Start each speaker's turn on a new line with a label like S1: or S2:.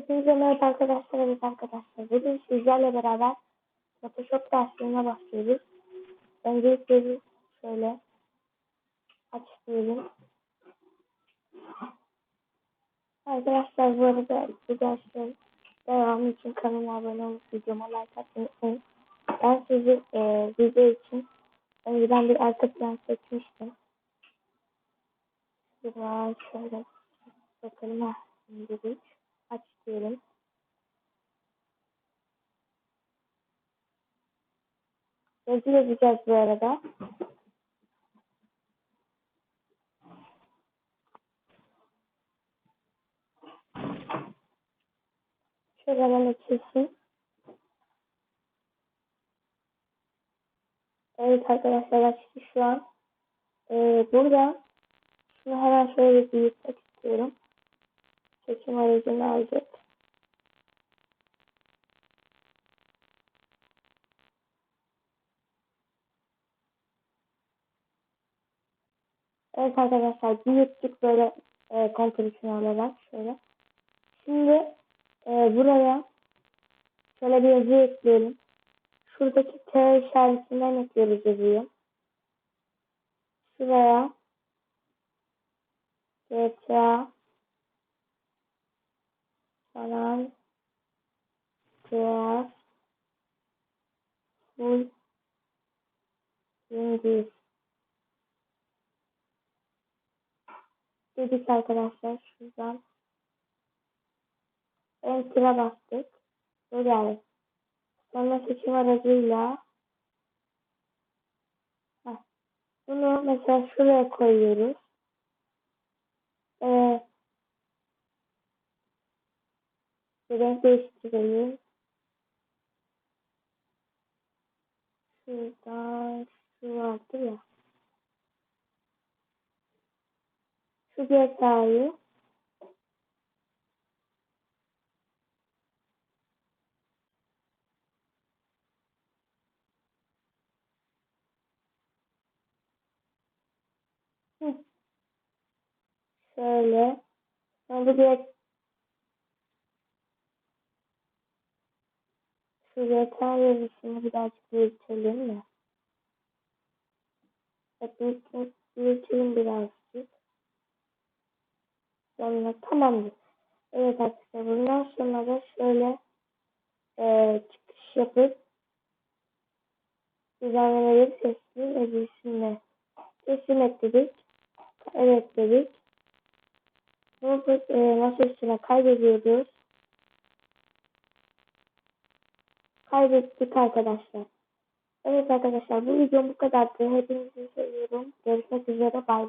S1: Hepinize merhaba arkadaşlar, evet arkadaşlar. Bugün sizlerle beraber Photoshop derslerine başlıyoruz. Öncelikle bir şöyle aç diyelim. Arkadaşlar bu arada bu derslerin devamı için kanalıma abone olup videoma like atmayı. Ben sizi e, video için önceden bir arka plan seçmiştim. Biraz şöyle bakalım ha. Şimdi diyelim. Yazı yazacağız bu arada. Hemen açılsın. Evet arkadaşlar açtı şu an. Ee, burada şunu hemen şöyle büyütmek istiyorum. Çekim aracını alacak. Evet arkadaşlar büyüttük böyle e, kontrolünü alarak şöyle. Şimdi e, buraya şöyle bir yazı ekleyelim. Şuradaki T işaretinden ekliyoruz yazıyı. Şuraya GTA falan Ceyaz Full İngiliz dedik arkadaşlar şuradan Enter'a bastık. Böyle yani. Sonra seçim aracıyla bunu mesela şuraya koyuyoruz. Ee, renk değiştirelim. Şuradan şu vardı ya. Şu GTA'yı Şöyle. Sonra bir şu GTA yazısını birazcık büyütelim mi? Büyütelim, birazcık. Sonra tamamdır. Evet arkadaşlar bundan sonra da şöyle e, çıkış yapıp düzenlemeleri teslim edilsinler. Teslim et dedik. Evet dedik. Bunu e, masa üstüne kaydediyoruz. Kaydettik arkadaşlar. Evet arkadaşlar bu videom bu kadardı. Hepinizi seviyorum. Görüşmek üzere. Bay bay.